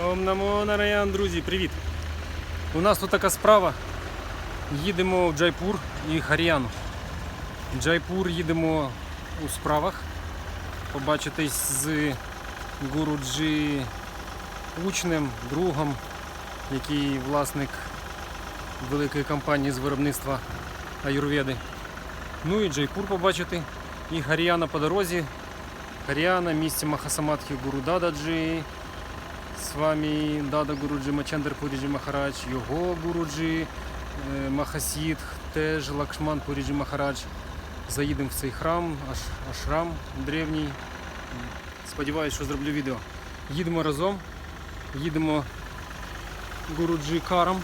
Ом нараян, друзі, привіт! У нас тут така справа. Їдемо в Джайпур і Харіану. В Джайпур їдемо у справах. Побачитись з Гуруджі учнем, другом, який власник великої компанії з виробництва аюрведи. Ну і Джайпур побачити. І Харіана по дорозі. Харіана, місце Махасамадхи Гуру З вами Дада Гуруджі Мачандр Пуріджі Махарадж, його Гуруджі е, Махасідх, теж Лакшман Пуріджі Махарадж. Заїдемо в цей храм, аш, ашрам древній. Сподіваюсь, що зроблю відео. Їдемо разом, їдемо Гуруджі каром.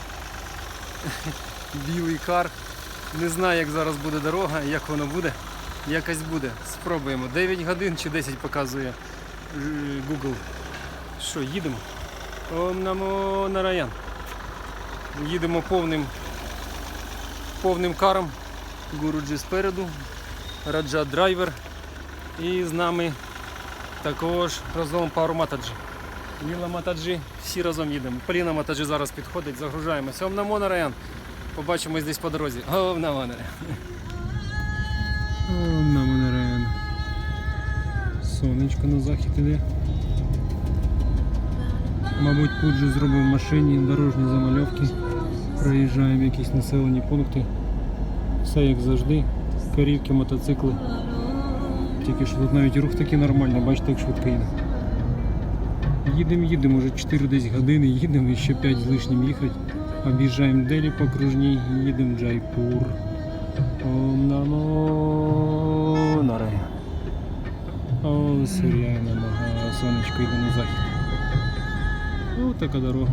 Білий кар. Не знаю, як зараз буде дорога, як воно буде. Якось буде. Спробуємо. 9 годин чи 10 показує е, Google. Що, їдемо? Ом намо нараян. Їдемо повним, повним каром. Гуруджі спереду, Раджа драйвер. І з нами також разом пару матаджі. Ліла Матаджі, всі разом їдемо. Поліна Матаджі зараз підходить, загружаємося. Ом намо нараян. Побачимось десь по дорозі. Ом намо нараян. Ом намо нараян. Сонечко на захід іде. Мабуть, Пуджі зробив в машині дорожні замальовки. Проїжджаємо якісь населені пункти. Все як завжди. Корівки, мотоцикли. Тільки що тут навіть рух такий нормальний, бачите, як швидко їде. Їдемо, їдемо, вже 4 десь години, їдемо і ще 5 з лишнім їхати. Об'їжджаємо Делі по окружній, їдемо в Джайпур. Ом намо. О, сиряє намага, сонечко йде на захід. Ну, така дорога.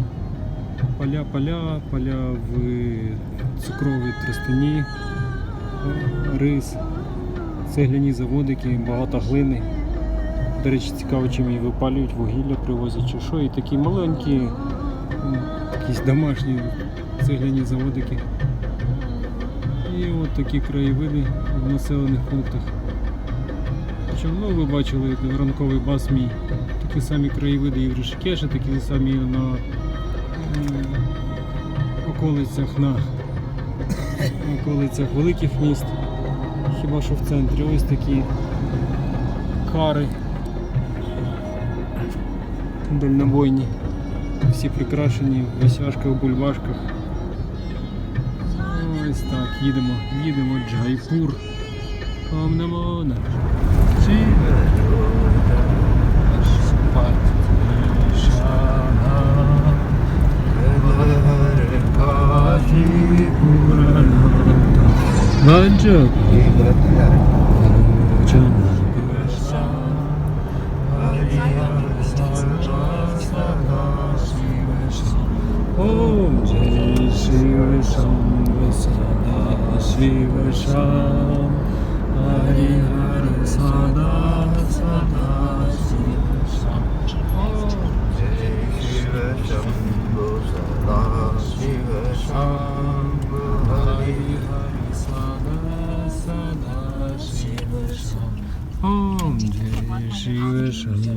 Поля, поля, поля в цукровій тростині, рис, цегляні заводики, багато глини. До речі, цікаво, чим її випалюють, вугілля привозять чи що. І такі маленькі, якісь домашні цегляні заводики. І от такі краєвиди в населених пунктах. Причому, ну, ви бачили ранковий бас мій. Такі самі краєвиди і в Ришикеші, такі самі на околицях на околицях великих міст. Хіба що в центрі ось такі кари дальнобойні. Всі прикрашені в висяшках, бульбашках. Ось так, їдемо, їдемо Джайпур. Buçuk. İyi bıraktın yani. Buçuk. Oh, Jai Shiva Shambhu Sada Shiva Shambhu Om Jai Shiva Shambhu